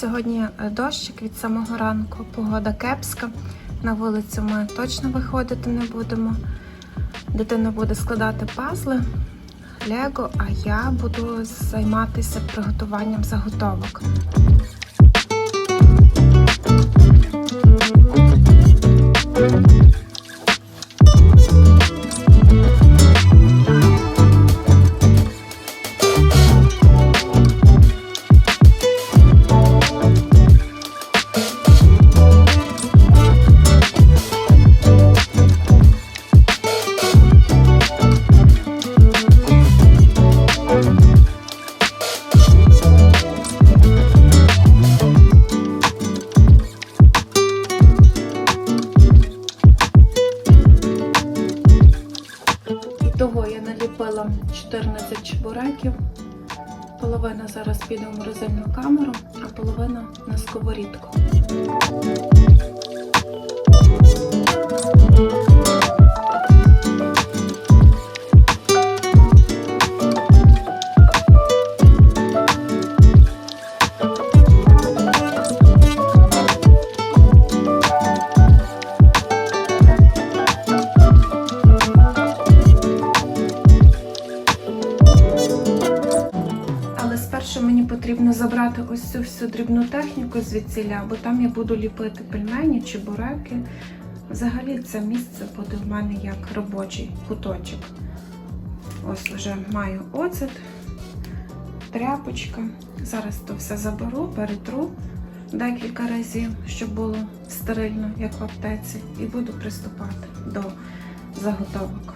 Сьогодні е, дощик від самого ранку, погода кепська. На вулицю ми точно виходити не будемо. Дитина буде складати пазли, лего, а я буду займатися приготуванням заготовок. Того 14 чебуреків. Половина зараз піде в морозильну камеру, а половина на сковорідку. Цю всю дрібну техніку звідсіля, бо там я буду ліпити пельмені, чебуреки. Взагалі це місце буде в мене як робочий куточок. Ось вже маю оцет, тряпочка. Зараз то все заберу, перетру декілька разів, щоб було стерильно, як в аптеці, і буду приступати до заготовок.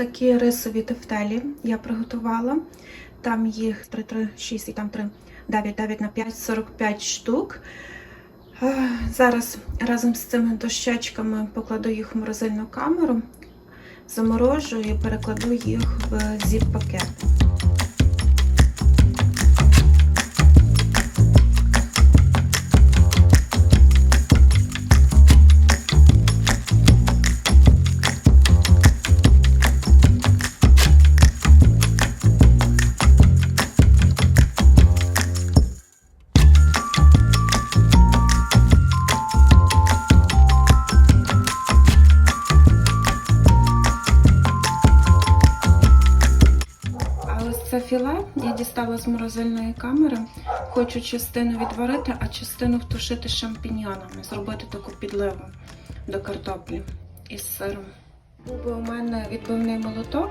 Такі рисові тефтелі я приготувала. Там їх 3, 3, 6 і там 3, 9, 9 на 5, 45 штук. Зараз разом з цими дощечками покладу їх в морозильну камеру, заморожу і перекладу їх в зіп-пакет. Філе я дістала з морозильної камери. Хочу частину відварити, а частину втушити шампіньйонами, зробити таку підливу до картоплі із сиром. Був би у мене відбивний молоток,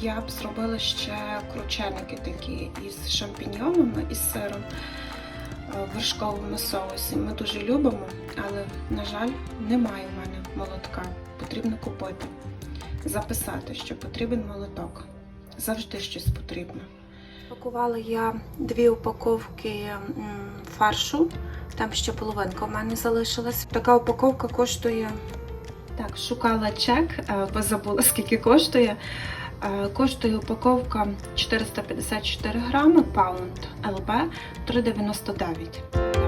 я б зробила ще крученики такі із шампіньйонами, із сиром е, в вершковому соусі. Ми дуже любимо, але, на жаль, немає у мене молотка. Потрібно купити. Записати, що потрібен молоток завжди щось потрібно. Пакувала я дві упаковки фаршу, там ще половинка у мене залишилась. Така упаковка коштує. Так, шукала чек, е, бо забула скільки коштує. Е, Коштує упаковка 454 грами, паунд ЛБ 3,99.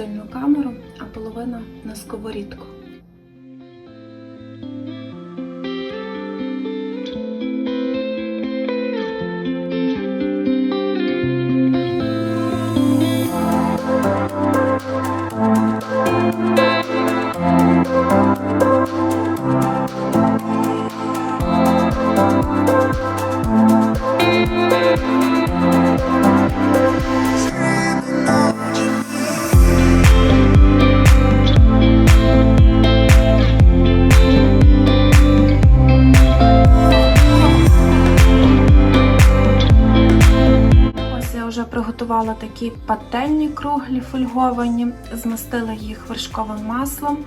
Морозильну камеру, а половина на сковорідку. Приготувала такі пательні круглі фольговані, змастила їх вершковим маслом.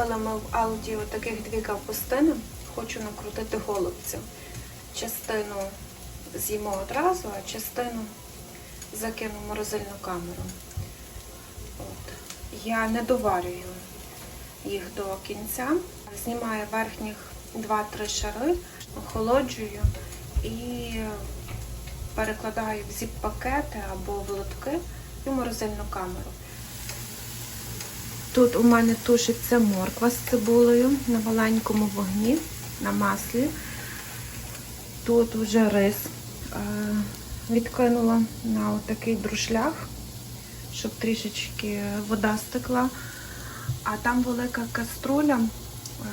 Купила ми в Алді таких дві капустини. Хочу накрутити голубців. Частину з'їмо одразу, а частину закину в морозильну камеру. От. Я не доварюю їх до кінця. Знімаю верхніх 2-3 шари, охолоджую і перекладаю в зіп-пакети або в лотки і в морозильну камеру. Тут у мене тушиться морква з цибулею на маленькому вогні, на маслі. Тут вже рис е, відкинула на отакий друшлях, щоб трішечки вода стекла. А там велика каструля е,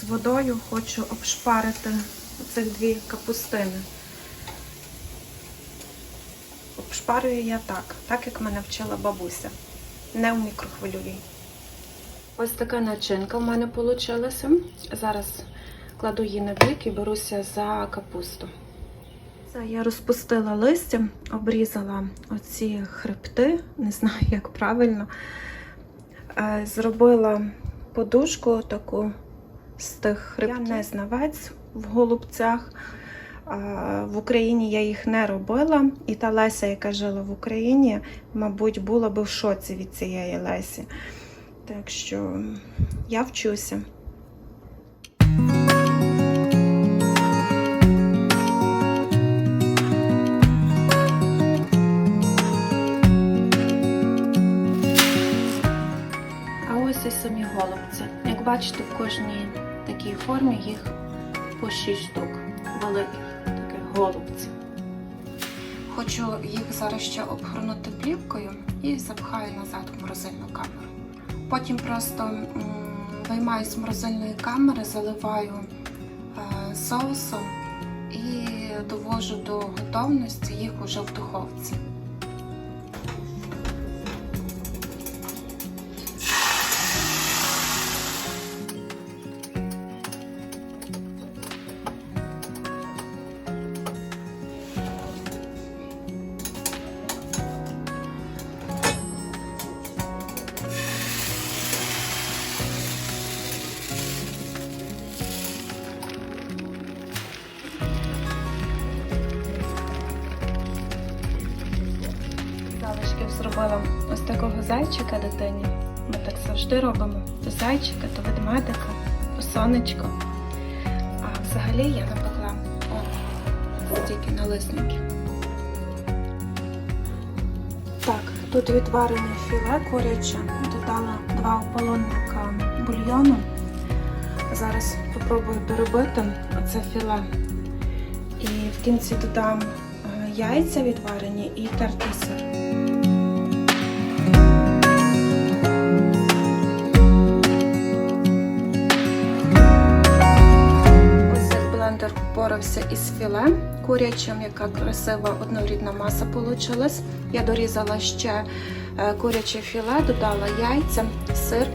з водою хочу обшпарити цих дві капустини. Обшпарюю я так, так як мене вчила бабуся, не в мікрохвильовій. Ось така начинка в мене вийшла. Зараз кладу її на бік і беруся за капусту. Це я розпустила листя, обрізала оці хребти, не знаю, як правильно. Е, Зробила подушку таку з тих хребтів. Я не знавець в голубцях. Е, В Україні я їх не робила. І та Леся, яка жила в Україні, мабуть, була би в шоці від цієї Лесі. Так що я вчуся. А ось і самі голубці. Як бачите, в кожній такій формі їх по 6 штук великих таких голубців. Хочу їх зараз ще обгорнути плівкою і запхаю назад в морозильну камеру. Потім просто виймаю з морозильної камери, заливаю е, соусом і довожу до готовності їх уже в духовці. Залишків ось такого зайчика дитині. Ми так завжди робимо. То зайчика, то ведмедика, то сонечко. А взагалі я напекла о, стільки налисників. Так, тут відварене філе куряче, додала два ополонника бульйону. Зараз спробую доробити оце філе. І в кінці додам е, яйця відварені і тертий сир. Впорався із філе курячим, яка красива однорідна маса вийшла. Я дорізала ще е, куряче філе, додала яйця, сир.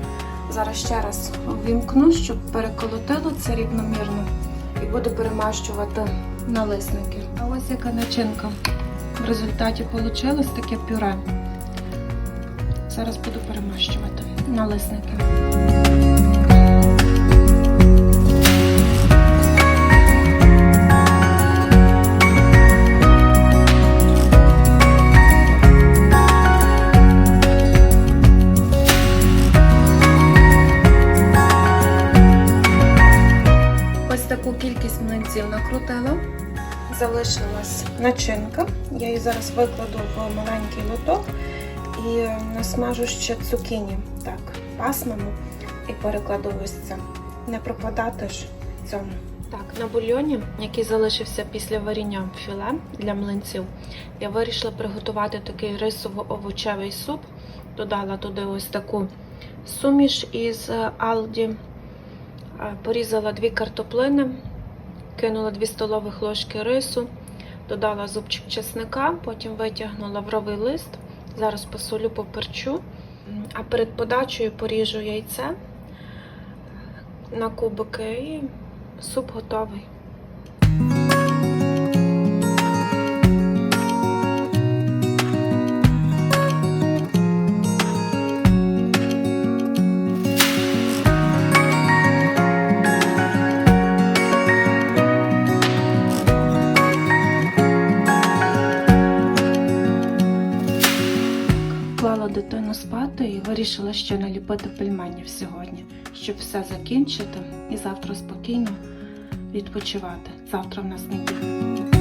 Зараз ще раз ввімкну, щоб переколотило це рівномірно і буду перемащувати налисники. А ось яка начинка. В результаті вийшло таке пюре. Зараз буду перемащувати налисники. Млинців накрутила. Залишилась начинка. Я її зараз викладу в маленький лоток і насмажу ще цукіні. Так, пасману і перекладу ось це. Не пропадати ж цьому. Так, на бульйоні, який залишився після варіння філе для млинців, я вирішила приготувати такий рисово-овочевий суп. Додала туди ось таку суміш із Алді. Е, Порізала дві картоплини, кинула 2 столових ложки рису, додала зубчик чесника, потім витягнула лавровий лист. Зараз посолю поперчу. А перед подачею поріжу яйце на кубики і суп готовий. Наліпити пельменів сьогодні, щоб все закінчити і завтра спокійно відпочивати. Завтра в нас неділя.